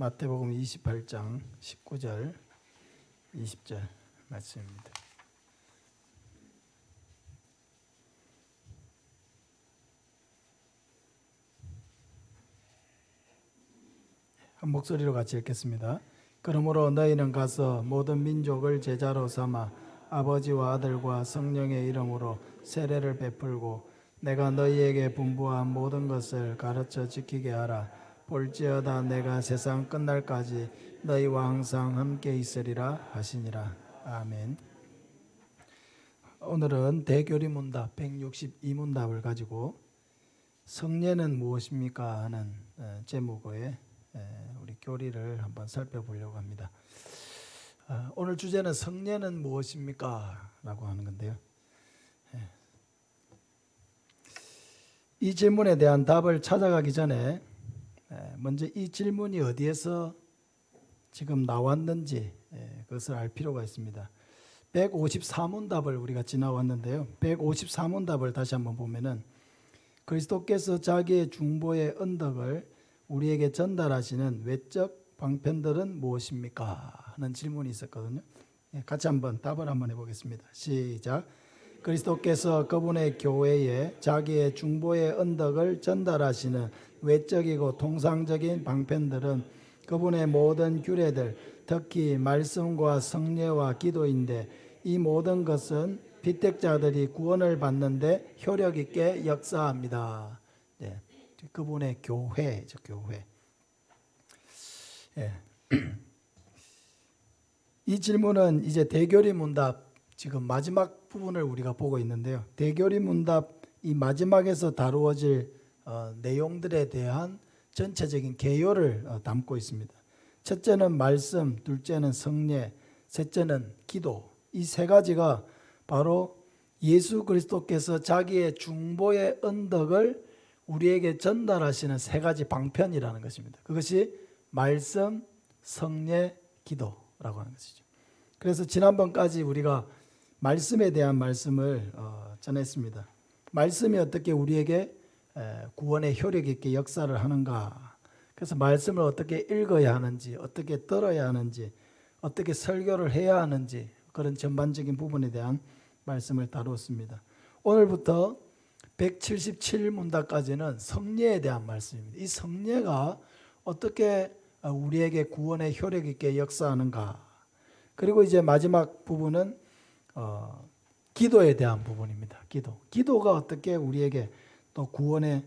마태복음 28장 19절 20절 말씀입니다. 한 목소리로 같이 읽겠습니다. 그러므로 너희는 가서 모든 민족을 제자로 삼아 아버지와 아들과 성령의 이름으로 세례를 베풀고 내가 너희에게 분부한 모든 것을 가르쳐 지키게 하라. 볼지어다 내가 세상 끝날까지 너희와 항상 함께 있으리라 하시니라. 아멘. 오늘은 대교리 문답 162 문답을 가지고 성례는 무엇입니까 하는 어, 제목의 에, 우리 교리를 한번 살펴보려고 합니다. 아, 오늘 주제는 성례는 무엇입니까? 라고 하는 건데요. 예. 이 질문에 대한 답을 찾아가기 전에 에, 먼저 이 질문이 어디에서 지금 나왔는지 에, 그것을 알 필요가 있습니다. 154문답을 우리가 지나왔는데요. 154문답을 다시 한번 보면은 그리스도께서 자기의 중보의 언덕을 우리에게 전달하시는 외적 방편들은 무엇입니까? 하는 질문이 있었거든요. 예, 같이 한번 답을 한번 해보겠습니다. 시작. 그리스도께서 그분의 교회에 자기의 중보의 언덕을 전달하시는 외적이고 통상적인 방편들은 그분의 모든 규례들, 특히 말씀과 성례와 기도인데 이 모든 것은 피택자들이 구원을 받는데 효력 있게 역사합니다. 네. 그분의 교회죠, 교회. 예. 이 질문은 이제 대교리 문답 지금 마지막 부분을 우리가 보고 있는데요. 대교리 문답 이 마지막에서 다루어질 어, 내용들에 대한 전체적인 개요를 어, 담고 있습니다. 첫째는 말씀, 둘째는 성례, 셋째는 기도. 이 세 가지가 바로 예수 그리스도께서 자기의 중보의 언덕을 우리에게 전달하시는 세 가지 방편이라는 것입니다. 그것이 말씀, 성례, 기도라고 하는 것이죠. 그래서 지난번까지 우리가 말씀에 대한 말씀을 어, 전했습니다. 말씀이 어떻게 우리에게 에, 구원의 효력 있게 역사를 하는가? 그래서 말씀을 어떻게 읽어야 하는지, 어떻게 들어야 하는지, 어떻게 설교를 해야 하는지 그런 전반적인 부분에 대한 말씀을 다루었습니다. 오늘부터 177문답까지는 성례에 대한 말씀입니다. 이 성례가 어떻게 우리에게 구원의 효력 있게 역사하는가? 그리고 이제 마지막 부분은 어, 기도에 대한 부분입니다. 기도. 기도가 어떻게 우리에게 또 구원의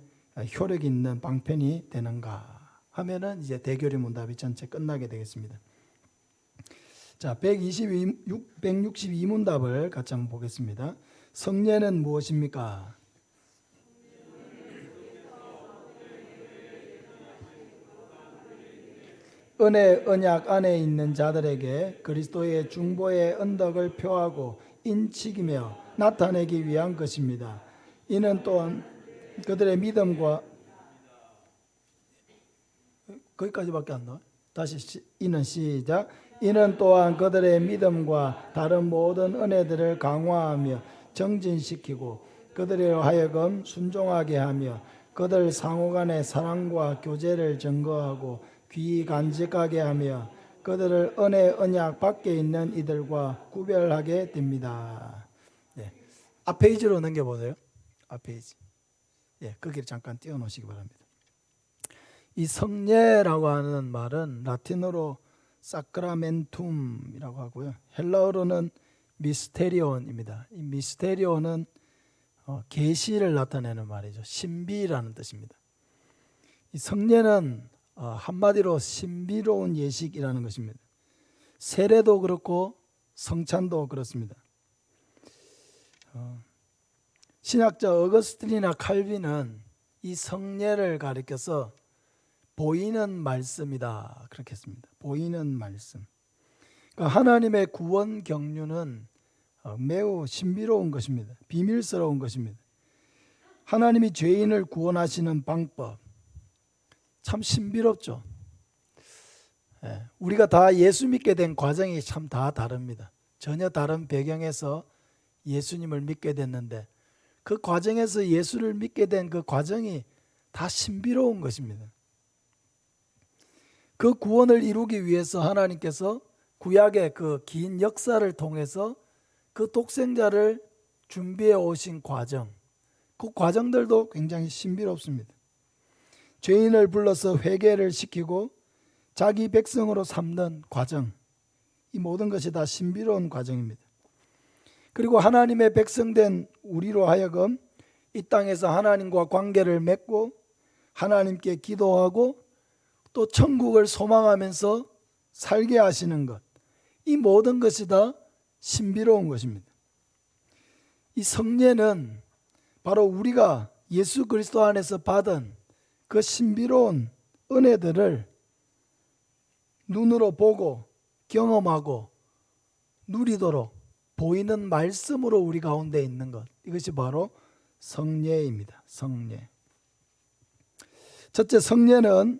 효력 있는 방편이 되는가 하면은 이제 대결의 문답이 전체 끝나게 되겠습니다. 자, 122, 162문답을 같이 한번 보겠습니다. 성례는 무엇입니까? 은혜 언약 안에 있는 자들에게 그리스도의 중보의 언덕을 표하고 인치기며 나타내기 위한 것입니다. 이는 또한 그들의 믿음과 거기까지밖에 안 나와. 다시 시, 이는 시작. 이는 또한 그들의 믿음과 다른 모든 은혜들을 강화하며 정진시키고 그들로 하여금 순종하게 하며 그들 상호간의 사랑과 교제를 증거하고 귀 간직하게 하며 그들을 은혜 언약 밖에 있는 이들과 구별하게 됩니다. 네. 앞 페이지로 넘겨보세요. 앞 페이지. 예, 거기를 잠깐 띄워놓으시기 바랍니다. 이 성례라고 하는 말은 라틴어로 사크라멘툼이라고 하고요. 헬라어로는 미스테리온입니다. 이 미스테리온은 어, 계시를 나타내는 말이죠. 신비라는 뜻입니다. 이 성례는 어, 한마디로 신비로운 예식이라는 것입니다. 세례도 그렇고 성찬도 그렇습니다. 어, 신학자 어거스틴이나 칼빈은 이 성례를 가리켜서 보이는 말씀이다 그렇게 했습니다. 보이는 말씀. 그러니까 하나님의 구원 경륜은 어, 매우 신비로운 것입니다. 비밀스러운 것입니다. 하나님이 죄인을 구원하시는 방법 참 신비롭죠. 예, 우리가 다 예수 믿게 된 과정이 참 다 다릅니다. 전혀 다른 배경에서 예수님을 믿게 됐는데 그 과정에서 예수를 믿게 된 그 과정이 다 신비로운 것입니다. 그 구원을 이루기 위해서 하나님께서 구약의 그 긴 역사를 통해서 그 독생자를 준비해 오신 과정, 그 과정들도 굉장히 신비롭습니다. 죄인을 불러서 회개를 시키고 자기 백성으로 삼는 과정, 이 모든 것이 다 신비로운 과정입니다. 그리고 하나님의 백성된 우리로 하여금 이 땅에서 하나님과 관계를 맺고 하나님께 기도하고 또 천국을 소망하면서 살게 하시는 것. 이 모든 것이 다 신비로운 것입니다. 이 성례는 바로 우리가 예수 그리스도 안에서 받은 그 신비로운 은혜들을 눈으로 보고 경험하고 누리도록 보이는 말씀으로 우리 가운데 있는 것. 이것이 바로 성례입니다. 성례. 첫째 성례는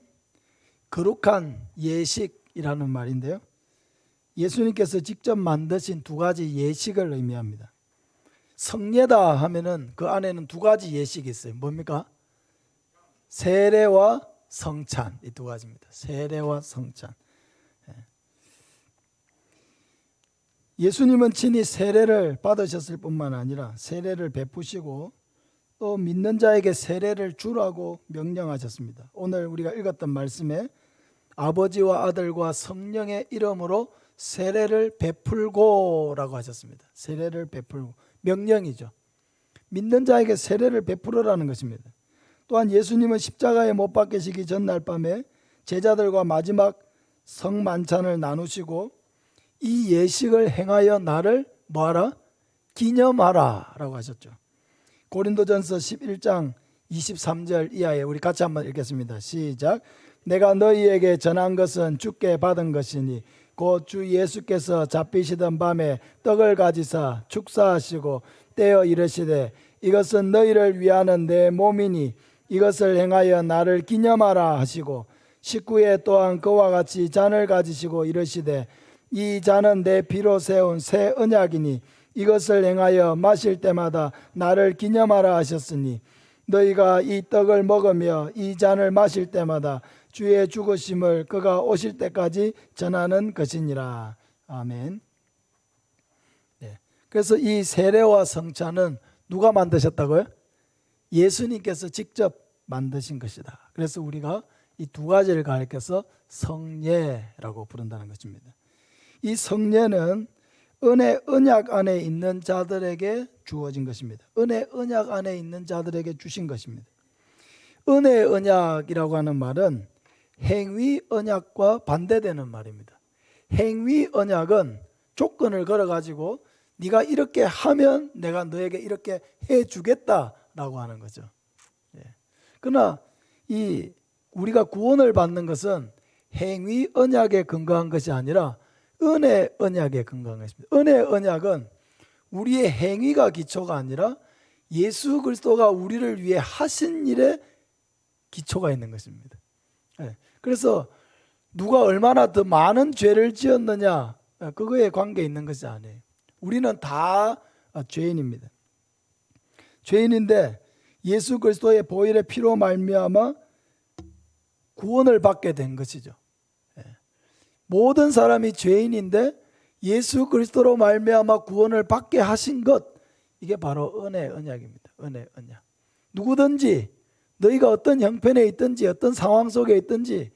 거룩한 예식이라는 말인데요. 예수님께서 직접 만드신 두 가지 예식을 의미합니다. 성례다 하면은 그 안에는 두 가지 예식이 있어요. 뭡니까? 세례와 성찬 이 두 가지입니다. 세례와 성찬. 예. 예수님은 친히 세례를 받으셨을 뿐만 아니라 세례를 베푸시고 또 믿는 자에게 세례를 주라고 명령하셨습니다. 오늘 우리가 읽었던 말씀에 아버지와 아들과 성령의 이름으로 세례를 베풀고라고 하셨습니다. 세례를 베풀고 명령이죠. 믿는 자에게 세례를 베풀으라는 것입니다. 또한 예수님은 십자가에 못 박히시기 전날 밤에 제자들과 마지막 성만찬을 나누시고 이 예식을 행하여 나를 뭐하라? 기념하라 라고 하셨죠. 고린도전서 11장 23절 이하에 우리 같이 한번 읽겠습니다. 시작. 내가 너희에게 전한 것은 주께 받은 것이니 곧 주 예수께서 잡히시던 밤에 떡을 가지사 축사하시고 떼어 이르시되 이것은 너희를 위하는 내 몸이니 이것을 행하여 나를 기념하라 하시고 식구에 또한 그와 같이 잔을 가지시고 이르시되 이 잔은 내 피로 세운 새 언약이니 이것을 행하여 마실 때마다 나를 기념하라 하셨으니 너희가 이 떡을 먹으며 이 잔을 마실 때마다 주의 죽으심을 그가 오실 때까지 전하는 것이니라. 아멘. 네. 그래서 이 세례와 성찬은 누가 만드셨다고요? 예수님께서 직접 만드신 것이다. 그래서 우리가 이 두 가지를 가리켜서 성례라고 부른다는 것입니다. 이 성례는 은혜 언약 안에 있는 자들에게 주어진 것입니다. 은혜 언약 안에 있는 자들에게 주신 것입니다. 은혜 언약이라고 하는 말은 행위 언약과 반대되는 말입니다. 행위 언약은 조건을 걸어 가지고 네가 이렇게 하면 내가 너에게 이렇게 해 주겠다라고 하는 거죠. 예. 그러나 이 우리가 구원을 받는 것은 행위 언약에 근거한 것이 아니라 은혜 언약에 근거한 것입니다. 은혜 언약은 우리의 행위가 기초가 아니라 예수 그리스도가 우리를 위해 하신 일에 기초가 있는 것입니다. 예. 그래서 누가 얼마나 더 많은 죄를 지었느냐 예, 그거에 관계 있는 것이 아니에요. 우리는 다 죄인입니다. 죄인인데 예수 그리스도의 보혈의 피로 말미암아 구원을 받게 된 것이죠. 예. 모든 사람이 죄인인데 예수 그리스도로 말미암아 구원을 받게 하신 것 이게 바로 은혜 언약입니다. 은혜 언약. 누구든지 너희가 어떤 형편에 있든지 어떤 상황 속에 있든지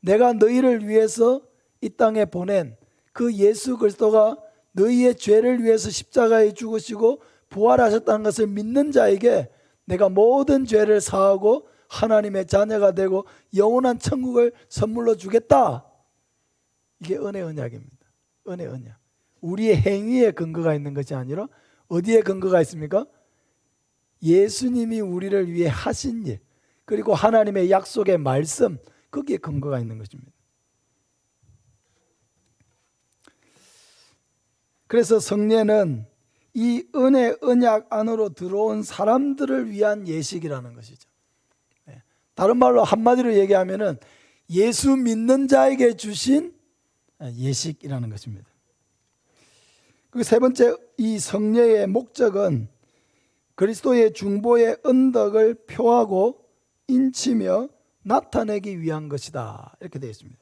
내가 너희를 위해서 이 땅에 보낸 그 예수 그리스도가 너희의 죄를 위해서 십자가에 죽으시고 부활하셨다는 것을 믿는 자에게 내가 모든 죄를 사하고 하나님의 자녀가 되고 영원한 천국을 선물로 주겠다. 이게 은혜 언약입니다. 은혜 언약. 우리의 행위에 근거가 있는 것이 아니라 어디에 근거가 있습니까? 예수님이 우리를 위해 하신 일, 그리고 하나님의 약속의 말씀, 거기에 근거가 있는 것입니다. 그래서 성례는 이 은혜 언약 안으로 들어온 사람들을 위한 예식이라는 것이죠. 네. 다른 말로 한마디로 얘기하면은 예수 믿는 자에게 주신 예식이라는 것입니다. 그세 번째 이 성례의 목적은 그리스도의 중보의 언덕을 표하고 인치며 나타내기 위한 것이다. 이렇게 되어 있습니다.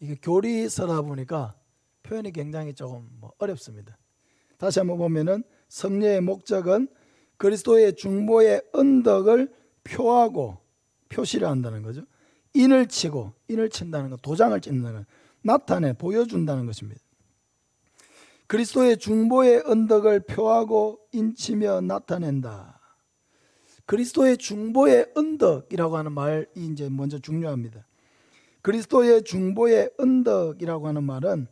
이게 교리서다 보니까 표현이 굉장히 조금 뭐 어렵습니다. 다시 한번 보면은 성례의 목적은 그리스도의 중보의 언덕을 표하고 표시를 한다는 거죠. 인을 치고 인을 친다는 것, 도장을 찍는 것, 나타내 보여준다는 것입니다. 그리스도의 중보의 언덕을 표하고 인치며 나타낸다. 그리스도의 중보의 언덕이라고 하는 말이 이제 먼저 중요합니다. 그리스도의 중보의 언덕이라고 하는 말은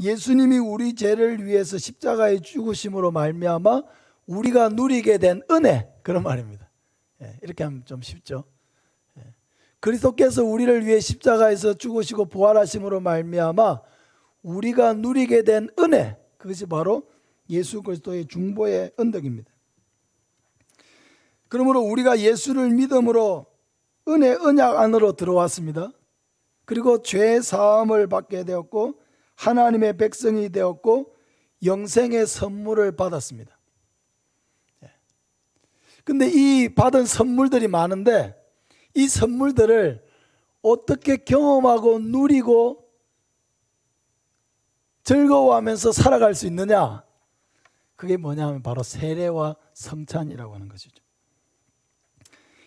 예수님이 우리 죄를 위해서 십자가에 죽으심으로 말미암아 우리가 누리게 된 은혜 그런 말입니다. 예, 이렇게 하면 좀 쉽죠. 예. 그리스도께서 우리를 위해 십자가에서 죽으시고 부활하심으로 말미암아 우리가 누리게 된 은혜 그것이 바로 예수 그리스도의 중보의 언덕입니다. 그러므로 우리가 예수를 믿음으로 은혜 언약 안으로 들어왔습니다. 그리고 죄 사함을 받게 되었고 하나님의 백성이 되었고 영생의 선물을 받았습니다. 예. 근데 이 받은 선물들이 많은데 이 선물들을 어떻게 경험하고 누리고 즐거워하면서 살아갈 수 있느냐? 그게 뭐냐 하면 바로 세례와 성찬이라고 하는 것이죠.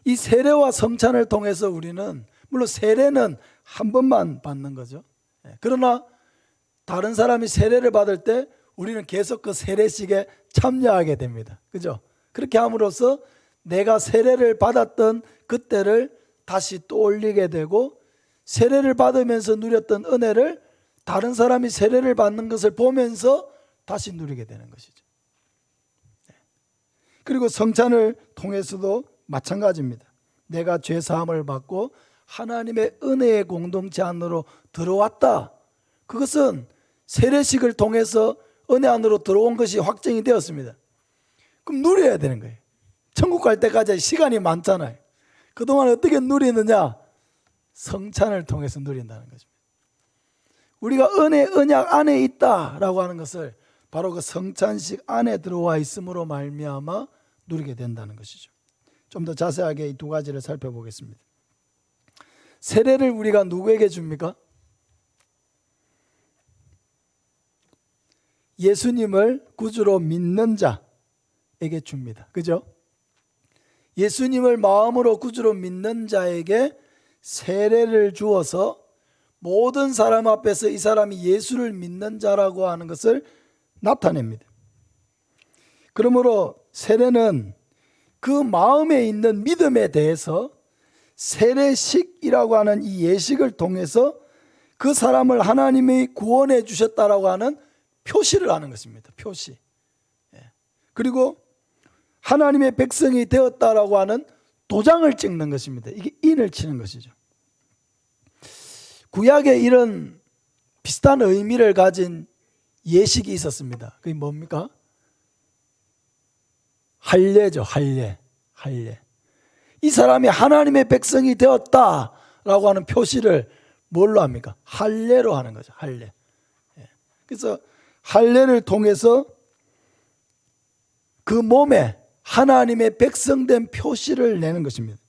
이 세례와 성찬을 통해서 우리는 물론 세례는 한 번만 받는 거죠. 예, 그러나 다른 사람이 세례를 받을 때 우리는 계속 그 세례식에 참여하게 됩니다. 그죠? 그렇게 함으로써 내가 세례를 받았던 그때를 다시 떠올리게 되고 세례를 받으면서 누렸던 은혜를 다른 사람이 세례를 받는 것을 보면서 다시 누리게 되는 것이죠. 네. 그리고 성찬을 통해서도 마찬가지입니다. 내가 죄 사함을 받고 하나님의 은혜의 공동체 안으로 들어왔다. 그것은 세례식을 통해서 은혜 안으로 들어온 것이 확정이 되었습니다. 그럼 누려야 되는 거예요. 천국 갈 때까지 시간이 많잖아요. 그동안 어떻게 누리느냐? 성찬을 통해서 누린다는 것입니다. 우리가 은혜 언약 안에 있다라고 하는 것을 바로 그 성찬식 안에 들어와 있음으로 말미암아 누리게 된다는 것이죠. 좀 더 자세하게 이 두 가지를 살펴보겠습니다. 세례를 우리가 누구에게 줍니까? 예수님을 구주로 믿는 자에게 줍니다. 그죠? 예수님을 마음으로 구주로 믿는 자에게 세례를 주어서 모든 사람 앞에서 이 사람이 예수를 믿는 자라고 하는 것을 나타냅니다. 그러므로 세례는 그 마음에 있는 믿음에 대해서 세례식이라고 하는 이 예식을 통해서 그 사람을 하나님이 구원해 주셨다라고 하는 표시를 하는 것입니다. 표시. 예. 그리고 하나님의 백성이 되었다라고 하는 도장을 찍는 것입니다. 이게 인을 치는 것이죠. 구약에 이런 비슷한 의미를 가진 예식이 있었습니다. 그게 뭡니까? 할례죠, 할례. 할례. 이 사람이 하나님의 백성이 되었다라고 하는 표시를 뭘로 합니까? 할례로 하는 거죠. 할례. 예. 그래서 할례를 통해서 그 몸에 하나님의 백성된 표시를 내는 것입니다.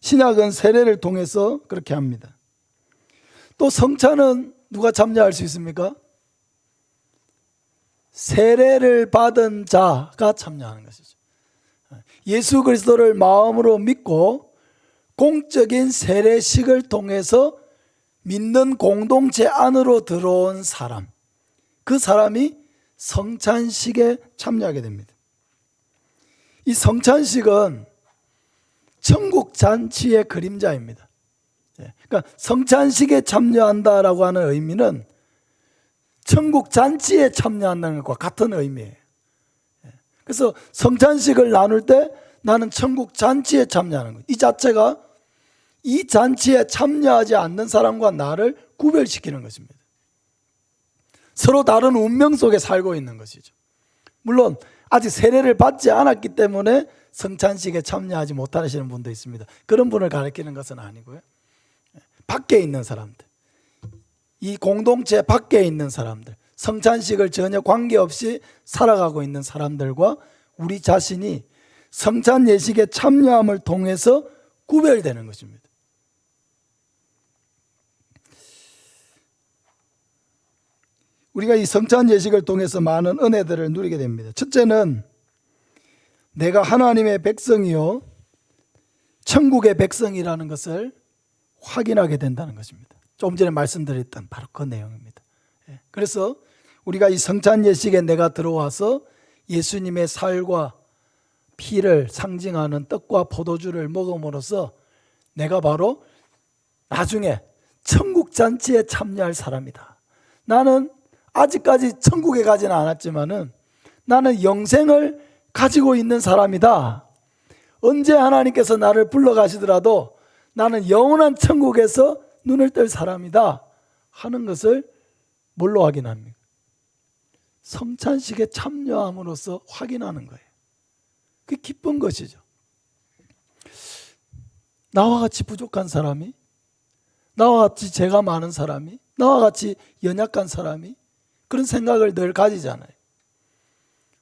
신약은 세례를 통해서 그렇게 합니다. 또 성찬은 누가 참여할 수 있습니까? 세례를 받은 자가 참여하는 것이죠. 예수 그리스도를 마음으로 믿고 공적인 세례식을 통해서 믿는 공동체 안으로 들어온 사람, 그 사람이 성찬식에 참여하게 됩니다. 이 성찬식은 천국 잔치의 그림자입니다. 예, 그러니까 성찬식에 참여한다라고 하는 의미는 천국 잔치에 참여한다는 것과 같은 의미예요. 예, 그래서 성찬식을 나눌 때 나는 천국 잔치에 참여하는 거이 자체가 이 잔치에 참여하지 않는 사람과 나를 구별시키는 것입니다. 서로 다른 운명 속에 살고 있는 것이죠. 물론 아직 세례를 받지 않았기 때문에 성찬식에 참여하지 못하시는 분도 있습니다. 그런 분을 가리키는 것은 아니고요. 밖에 있는 사람들, 이 공동체 밖에 있는 사람들, 성찬식을 전혀 관계없이 살아가고 있는 사람들과 우리 자신이 성찬 예식에 참여함을 통해서 구별되는 것입니다. 우리가 이 성찬 예식을 통해서 많은 은혜들을 누리게 됩니다. 첫째는 내가 하나님의 백성이요 천국의 백성이라는 것을 확인하게 된다는 것입니다. 조금 전에 말씀드렸던 바로 그 내용입니다. 예. 그래서 우리가 이 성찬 예식에 내가 들어와서 예수님의 살과 피를 상징하는 떡과 포도주를 먹음으로써 내가 바로 나중에 천국 잔치에 참여할 사람이다. 나는 아직까지 천국에 가지는 않았지만은 나는 영생을 가지고 있는 사람이다. 언제 하나님께서 나를 불러가시더라도 나는 영원한 천국에서 눈을 뜰 사람이다. 하는 것을 뭘로 확인합니까? 성찬식에 참여함으로써 확인하는 거예요. 그 기쁜 것이죠. 나와 같이 부족한 사람이, 나와 같이 죄가 많은 사람이, 나와 같이 연약한 사람이 그런 생각을 늘 가지잖아요.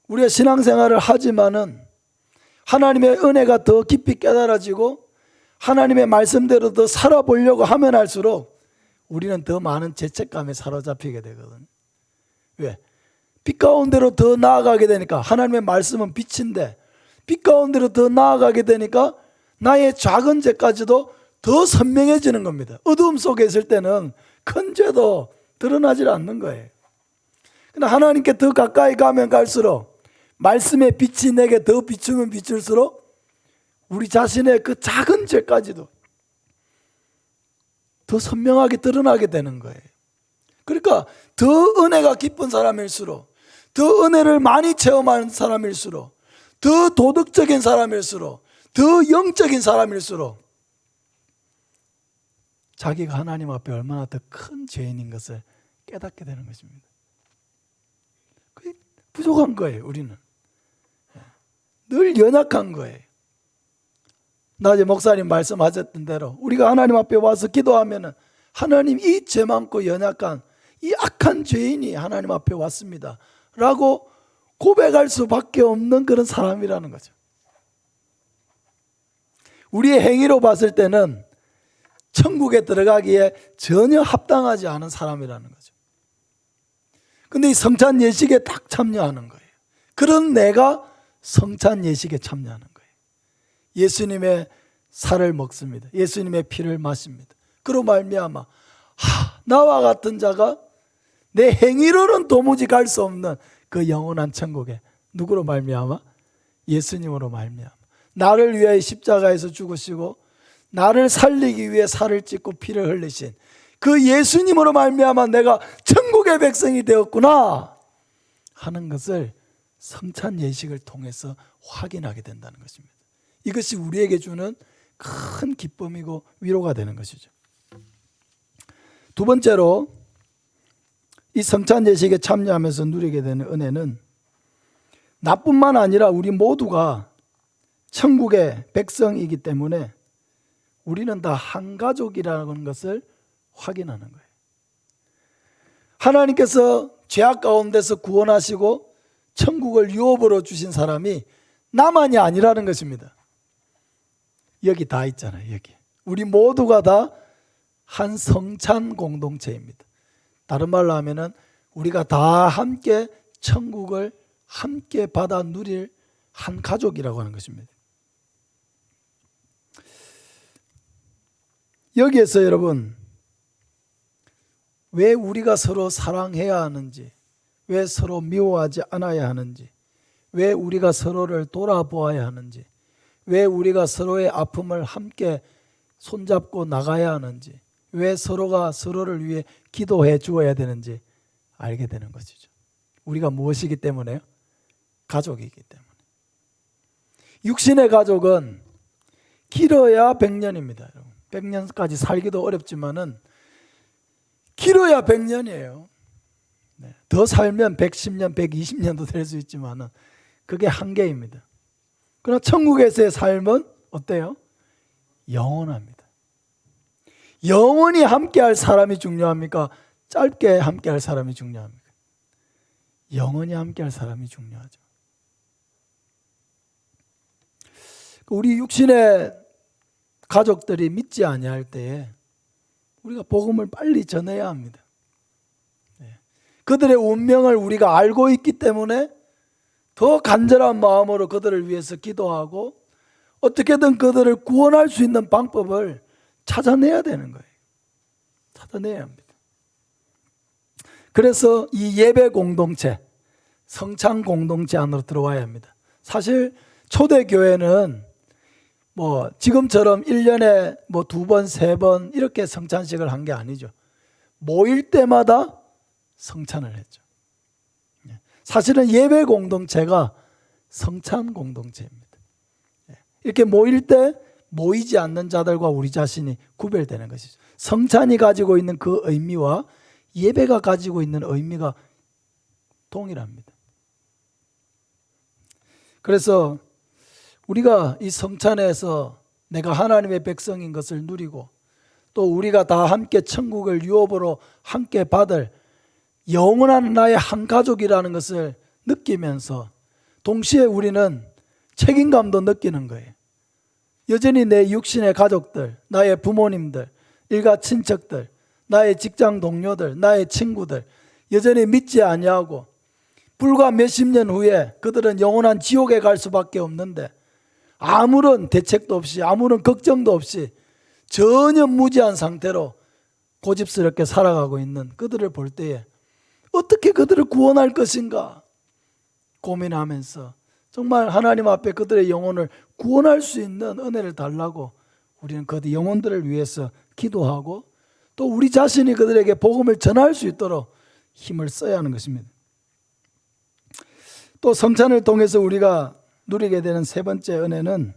우리가 신앙생활을 하지만은 하나님의 은혜가 더 깊이 깨달아지고 하나님의 말씀대로 더 살아보려고 하면 할수록 우리는 더 많은 죄책감에 사로잡히게 되거든요. 왜? 빛 가운데로 더 나아가게 되니까 하나님의 말씀은 빛인데 빛 가운데로 더 나아가게 되니까 나의 작은 죄까지도 더 선명해지는 겁니다. 어두움 속에 있을 때는 큰 죄도 드러나질 않는 거예요. 근데 하나님께 더 가까이 가면 갈수록 말씀의 빛이 내게 더 비추면 비출수록 우리 자신의 그 작은 죄까지도 더 선명하게 드러나게 되는 거예요. 그러니까 더 은혜가 깊은 사람일수록 더 은혜를 많이 체험하는 사람일수록 더 도덕적인 사람일수록 더 영적인 사람일수록 자기가 하나님 앞에 얼마나 더 큰 죄인인 것을 깨닫게 되는 것입니다. 부족한 거예요, 우리는. 늘 연약한 거예요. 낮에 목사님 말씀하셨던 대로 우리가 하나님 앞에 와서 기도하면은 하나님 이 죄 많고 연약한 이 악한 죄인이 하나님 앞에 왔습니다. 라고 고백할 수밖에 없는 그런 사람이라는 거죠. 우리의 행위로 봤을 때는 천국에 들어가기에 전혀 합당하지 않은 사람이라는 거죠. 근데 이 성찬 예식에 딱 참여하는 거예요. 그런 내가 성찬 예식에 참여하는 거예요. 예수님의 살을 먹습니다. 예수님의 피를 마십니다. 그로 말미암아 하, 나와 같은 자가 내 행위로는 도무지 갈 수 없는 그 영원한 천국에 누구로 말미암아 예수님으로 말미암아 나를 위하여 십자가에서 죽으시고 나를 살리기 위해 살을 찢고 피를 흘리신 그 예수님으로 말미암아 내가 천 국의 백성이 되었구나 하는 것을 성찬 예식을 통해서 확인하게 된다는 것입니다. 이것이 우리에게 주는 큰 기쁨이고 위로가 되는 것이죠. 두 번째로 이 성찬 예식에 참여하면서 누리게 되는 은혜는 나뿐만 아니라 우리 모두가 천국의 백성이기 때문에 우리는 다 한 가족이라는 것을 확인하는 거예요. 하나님께서 죄악 가운데서 구원하시고 천국을 유업으로 주신 사람이 나만이 아니라는 것입니다. 여기 다 있잖아요, 여기. 우리 모두가 다 한 성찬 공동체입니다. 다른 말로 하면은 우리가 다 함께 천국을 함께 받아 누릴 한 가족이라고 하는 것입니다. 여기에서 여러분 왜 우리가 서로 사랑해야 하는지, 왜 서로 미워하지 않아야 하는지, 왜 우리가 서로를 돌아보아야 하는지, 왜 우리가 서로의 아픔을 함께 손잡고 나가야 하는지, 왜 서로가 서로를 위해 기도해 주어야 되는지 알게 되는 것이죠. 우리가 무엇이기 때문에요? 가족이기 때문에. 육신의 가족은 길어야 100년입니다. 여러분. 100년까지 살기도 어렵지만은 길어야 100년이에요. 더 살면 110년, 120년도 될 수 있지만은 그게 한계입니다. 그러나 천국에서의 삶은 어때요? 영원합니다. 영원히 함께할 사람이 중요합니까? 짧게 함께할 사람이 중요합니까? 영원히 함께할 사람이 중요하죠. 우리 육신의 가족들이 믿지 아니할 때에 우리가 복음을 빨리 전해야 합니다. 네. 그들의 운명을 우리가 알고 있기 때문에 더 간절한 마음으로 그들을 위해서 기도하고 어떻게든 그들을 구원할 수 있는 방법을 찾아내야 되는 거예요. 찾아내야 합니다. 그래서 이 예배 공동체, 성찬 공동체 안으로 들어와야 합니다. 사실 초대 교회는 뭐 지금처럼 1년에 뭐 두 번, 세 번 이렇게 성찬식을 한 게 아니죠. 모일 때마다 성찬을 했죠. 예. 사실은 예배 공동체가 성찬 공동체입니다. 예. 이렇게 모일 때 모이지 않는 자들과 우리 자신이 구별되는 것이죠. 성찬이 가지고 있는 그 의미와 예배가 가지고 있는 의미가 동일합니다. 그래서 우리가 이 성찬에서 내가 하나님의 백성인 것을 누리고 또 우리가 다 함께 천국을 유업으로 함께 받을 영원한 나의 한 가족이라는 것을 느끼면서 동시에 우리는 책임감도 느끼는 거예요. 여전히 내 육신의 가족들, 나의 부모님들, 일가 친척들, 나의 직장 동료들, 나의 친구들 여전히 믿지 아니하고 불과 몇십 년 후에 그들은 영원한 지옥에 갈 수밖에 없는데 아무런 대책도 없이 아무런 걱정도 없이 전혀 무지한 상태로 고집스럽게 살아가고 있는 그들을 볼 때에 어떻게 그들을 구원할 것인가 고민하면서 정말 하나님 앞에 그들의 영혼을 구원할 수 있는 은혜를 달라고 우리는 그 영혼들을 위해서 기도하고 또 우리 자신이 그들에게 복음을 전할 수 있도록 힘을 써야 하는 것입니다. 또 성찬을 통해서 우리가 누리게 되는 세 번째 은혜는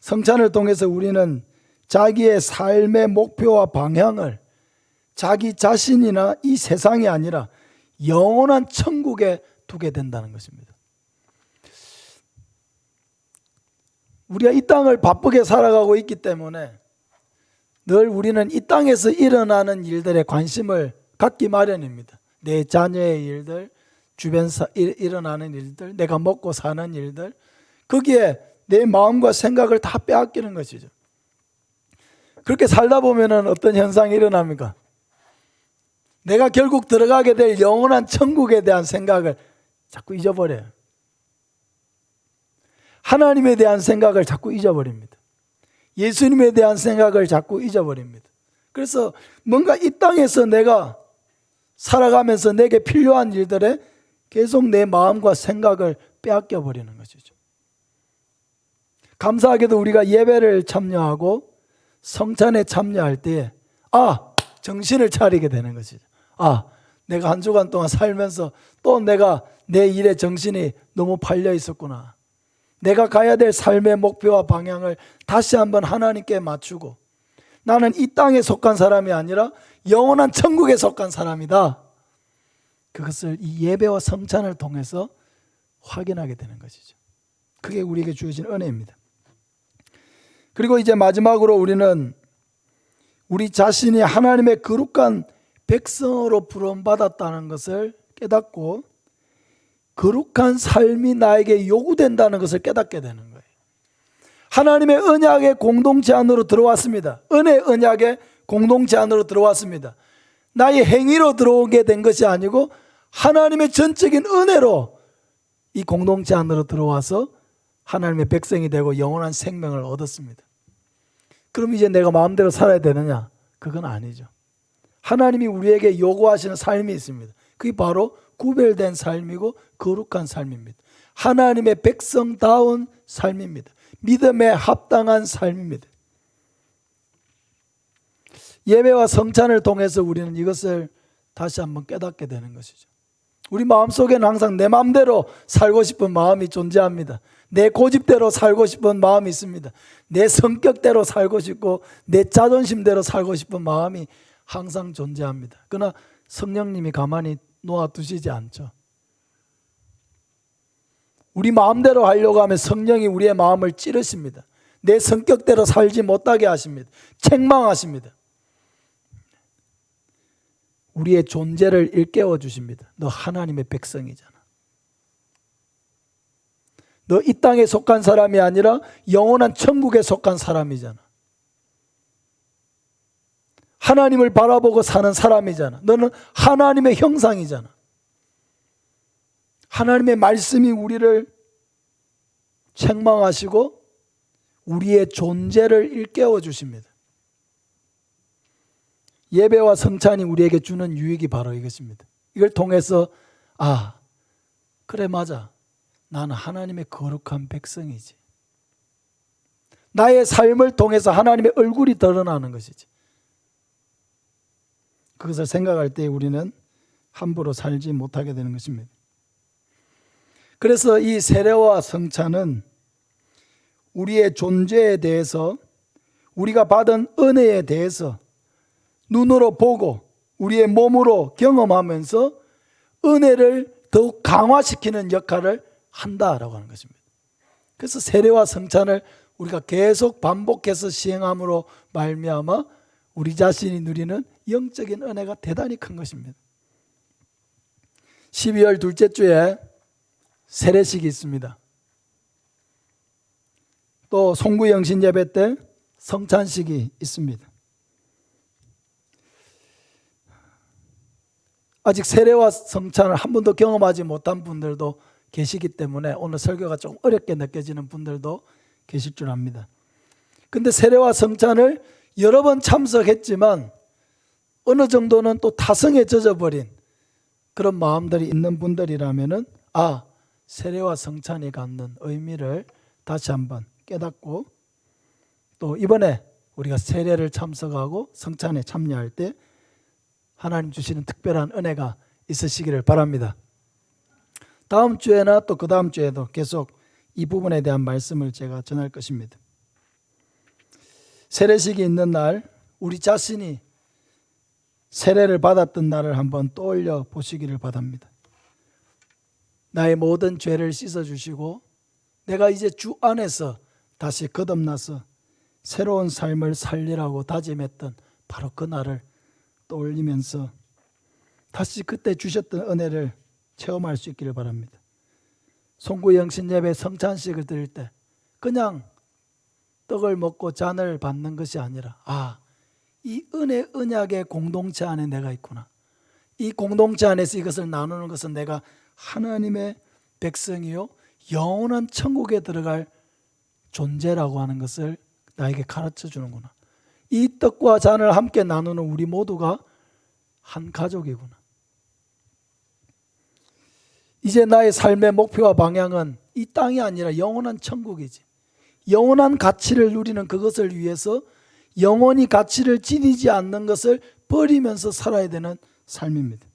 성찬을 통해서 우리는 자기의 삶의 목표와 방향을 자기 자신이나 이 세상이 아니라 영원한 천국에 두게 된다는 것입니다. 우리가 이 땅을 바쁘게 살아가고 있기 때문에 늘 우리는 이 땅에서 일어나는 일들에 관심을 갖기 마련입니다. 내 자녀의 일들, 주변 사, 일, 일어나는 일들, 내가 먹고 사는 일들, 거기에 내 마음과 생각을 다 빼앗기는 것이죠. 그렇게 살다 보면은 어떤 현상이 일어납니까? 내가 결국 들어가게 될 영원한 천국에 대한 생각을 자꾸 잊어버려요. 하나님에 대한 생각을 자꾸 잊어버립니다. 예수님에 대한 생각을 자꾸 잊어버립니다. 그래서 뭔가 이 땅에서 내가 살아가면서 내게 필요한 일들에 계속 내 마음과 생각을 빼앗겨 버리는 것이죠. 감사하게도 우리가 예배를 참여하고 성찬에 참여할 때에 아 정신을 차리게 되는 것이죠. 아 내가 한 주간 동안 살면서 또 내가 내 일에 정신이 너무 팔려 있었구나. 내가 가야 될 삶의 목표와 방향을 다시 한번 하나님께 맞추고 나는 이 땅에 속한 사람이 아니라 영원한 천국에 속한 사람이다. 그것을 이 예배와 성찬을 통해서 확인하게 되는 것이죠. 그게 우리에게 주어진 은혜입니다. 그리고 이제 마지막으로 우리는 우리 자신이 하나님의 거룩한 백성으로 부름받았다는 것을 깨닫고 거룩한 삶이 나에게 요구된다는 것을 깨닫게 되는 거예요. 하나님의 언약의 공동체 안으로 들어왔습니다. 은혜 언약의 공동체 안으로 들어왔습니다. 나의 행위로 들어오게 된 것이 아니고 하나님의 전적인 은혜로 이 공동체 안으로 들어와서 하나님의 백성이 되고 영원한 생명을 얻었습니다. 그럼 이제 내가 마음대로 살아야 되느냐? 그건 아니죠. 하나님이 우리에게 요구하시는 삶이 있습니다. 그게 바로 구별된 삶이고 거룩한 삶입니다. 하나님의 백성다운 삶입니다. 믿음에 합당한 삶입니다. 예배와 성찬을 통해서 우리는 이것을 다시 한번 깨닫게 되는 것이죠. 우리 마음속에는 항상 내 마음대로 살고 싶은 마음이 존재합니다. 내 고집대로 살고 싶은 마음이 있습니다. 내 성격대로 살고 싶고 내 자존심대로 살고 싶은 마음이 항상 존재합니다. 그러나 성령님이 가만히 놓아두시지 않죠. 우리 마음대로 하려고 하면 성령이 우리의 마음을 찌르십니다. 내 성격대로 살지 못하게 하십니다. 책망하십니다. 우리의 존재를 일깨워 주십니다. 너 하나님의 백성이잖아. 너 이 땅에 속한 사람이 아니라 영원한 천국에 속한 사람이잖아. 하나님을 바라보고 사는 사람이잖아. 너는 하나님의 형상이잖아. 하나님의 말씀이 우리를 책망하시고 우리의 존재를 일깨워 주십니다. 예배와 성찬이 우리에게 주는 유익이 바로 이것입니다. 이걸 통해서 아, 그래 맞아. 나는 하나님의 거룩한 백성이지. 나의 삶을 통해서 하나님의 얼굴이 드러나는 것이지. 그것을 생각할 때 우리는 함부로 살지 못하게 되는 것입니다. 그래서 이 세례와 성찬은 우리의 존재에 대해서 우리가 받은 은혜에 대해서 눈으로 보고 우리의 몸으로 경험하면서 은혜를 더욱 강화시키는 역할을 한다라고 하는 것입니다. 그래서 세례와 성찬을 우리가 계속 반복해서 시행함으로 말미암아 우리 자신이 누리는 영적인 은혜가 대단히 큰 것입니다. 12월 둘째 주에 세례식이 있습니다. 또 송구영신 예배 때 성찬식이 있습니다. 아직 세례와 성찬을 한 번도 경험하지 못한 분들도 계시기 때문에 오늘 설교가 좀 어렵게 느껴지는 분들도 계실 줄 압니다. 근데 세례와 성찬을 여러 번 참석했지만 어느 정도는 또 타성에 젖어버린 그런 마음들이 있는 분들이라면은 아 세례와 성찬이 갖는 의미를 다시 한번 깨닫고 또 이번에 우리가 세례를 참석하고 성찬에 참여할 때 하나님 주시는 특별한 은혜가 있으시기를 바랍니다. 다음 주에나 또 그 다음 주에도 계속 이 부분에 대한 말씀을 제가 전할 것입니다. 세례식이 있는 날 우리 자신이 세례를 받았던 날을 한번 떠올려 보시기를 바랍니다. 나의 모든 죄를 씻어 주시고 내가 이제 주 안에서 다시 거듭나서 새로운 삶을 살리라고 다짐했던 바로 그 날을 떠올리면서 다시 그때 주셨던 은혜를 체험할 수 있기를 바랍니다. 송구 영신 예배 성찬식을 드릴 때 그냥 떡을 먹고 잔을 받는 것이 아니라 아, 이 은혜 언약의 공동체 안에 내가 있구나. 이 공동체 안에서 이것을 나누는 것은 내가 하나님의 백성이요 영원한 천국에 들어갈 존재라고 하는 것을 나에게 가르쳐 주는구나. 이 떡과 잔을 함께 나누는 우리 모두가 한 가족이구나. 이제 나의 삶의 목표와 방향은 이 땅이 아니라 영원한 천국이지. 영원한 가치를 누리는 그것을 위해서 영원히 가치를 지니지 않는 것을 버리면서 살아야 되는 삶입니다.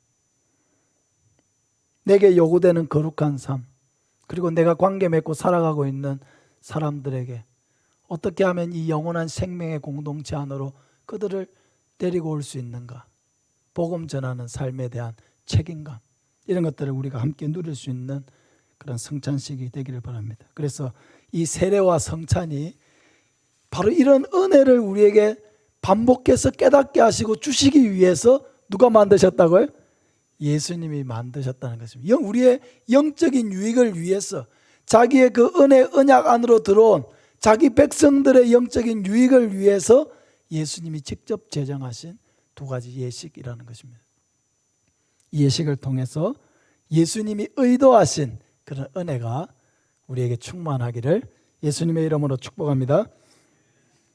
내게 요구되는 거룩한 삶, 그리고 내가 관계 맺고 살아가고 있는 사람들에게 어떻게 하면 이 영원한 생명의 공동체 안으로 그들을 데리고 올 수 있는가? 복음 전하는 삶에 대한 책임감 이런 것들을 우리가 함께 누릴 수 있는 그런 성찬식이 되기를 바랍니다. 그래서 이 세례와 성찬이 바로 이런 은혜를 우리에게 반복해서 깨닫게 하시고 주시기 위해서 누가 만드셨다고요? 예수님이 만드셨다는 것입니다. 영, 우리의 영적인 유익을 위해서 자기의 그 은혜 언약 안으로 들어온 자기 백성들의 영적인 유익을 위해서 예수님이 직접 제정하신 두 가지 예식이라는 것입니다. 이 예식을 통해서 예수님이 의도하신 그런 은혜가 우리에게 충만하기를 예수님의 이름으로 축복합니다.